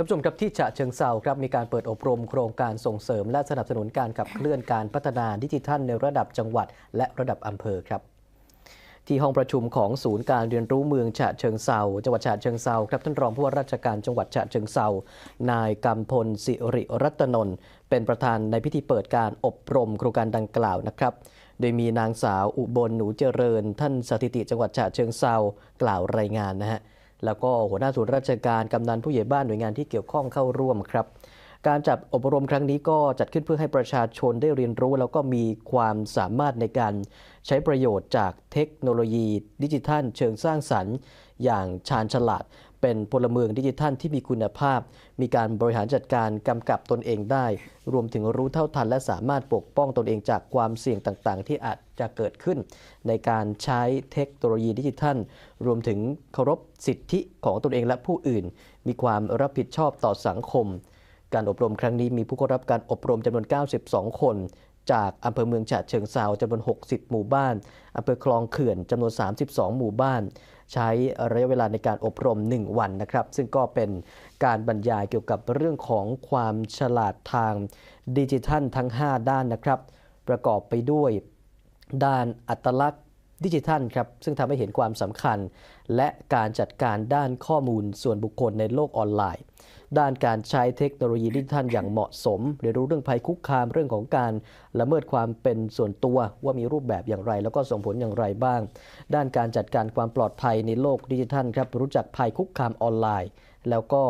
ท่านผู้ชมครับที่ฉะเชิงเซาครับมีการเปิดอบรมโครงการส่งเสริม และสนับสนุนการขับเคลื่อนการพัฒนาดิจิทัลในระดับจังหวัด และระดับอำเภอครับ ที่ห้องประชุมของศูนย์การเรียนรู้เมืองฉะเชิงเซาจังหวัดฉะเชิงเซาครับท่านรองผู้ว่าราชการจังหวัดฉะเชิงเซานายกำพลสิริรัตนนท์เป็นประธานในพิธีเปิดการอบรมโครงการดังกล่าวนะครับโดยมีนางสาวอุบลหนูเจริญ ท่านสถิติจังหวัดฉะเชิงเซากล่าวรายงานนะฮะ แล้วก็หัวหน้าศูนย์ราชการกำนันผู้ใหญ่บ้านหน่วยงานที่เกี่ยวข้องเข้าร่วมครับ การจัดอบรมครั้งนี้ก็จัดขึ้นเพื่อให้ประชาชนได้เรียนรู้ แล้วก็มีความสามารถในการใช้ประโยชน์จากเทคโนโลยี ดิจิทัล เชิงสร้างสรรค์ อย่างชาญฉลาด เป็นพลเมืองดิจิทัลที่มีคุณภาพ มีการบริหารจัดการกำกับตนเองได้ รวมถึงรู้เท่าทันและสามารถปกป้องตนเองจากความเสี่ยงต่างๆ ที่อาจจะเกิดขึ้น ในการใช้เทคโนโลยีดิจิทัล รวมถึงเคารพสิทธิของตนเองและผู้อื่น มีความรับผิดชอบต่อสังคม การอบรมครั้งนี้มีผู้เข้ารับการอบรมจำนวน 92 คนจากอำเภอเมืองฉะเชิงเซาจำนวน 60 หมู่บ้านอำเภอคลองเขื่อนจำนวน 32 หมู่บ้าน ใช้ระยะเวลาในการอบรม 1 วันนะครับ ซึ่งก็เป็นการบรรยายเกี่ยวกับเรื่องของความฉลาดทางดิจิทัลทั้ง 5 ด้านนะครับ ประกอบไปด้วย ด้านอัตลักษณ์ ดิจิทัลครับซึ่งทำให้เห็นความสำคัญ และการจัดการด้านข้อมูลส่วนบุคคลในโลกออนไลน์ ด้านการใช้เทคโนโลยีดิจิทัลอย่างเหมาะสม เรียนรู้เรื่องภัยคุกคามเรื่องของการละเมิดความเป็นส่วนตัวว่ามีรูปแบบอย่างไร แล้วก็ส่งผลอย่างไรบ้าง ด้านการจัดการความปลอดภัยในโลกดิจิทัลครับรู้จักภัยคุกคามออนไลน์ แล้วก็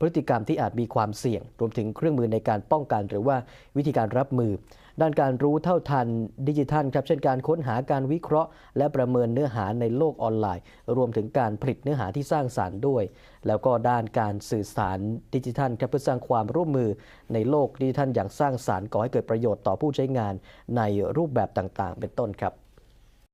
พฤติกรรมที่อาจมีความเสี่ยง รวมถึงเครื่องมือในการป้องกัน หรือว่าวิธีการรับมือ ด้านการรู้เท่าทันดิจิทัลครับเช่นการค้นหาการวิเคราะห์ และประเมินเนื้อหาในโลกออนไลน์ รวมถึงการผลิตเนื้อหาที่สร้างสารรค์ด้วย แล้วก็ด้านการสื่อสารดิจิทัลครับเพื่อสร้างความร่วมมือในโลกดิจิทัลอย่างสร้างสารรค์ก่อให้เกิดประโยชน์ต่อผู้ใช้งานในรูปแบบต่างๆ เป็นต้นครับ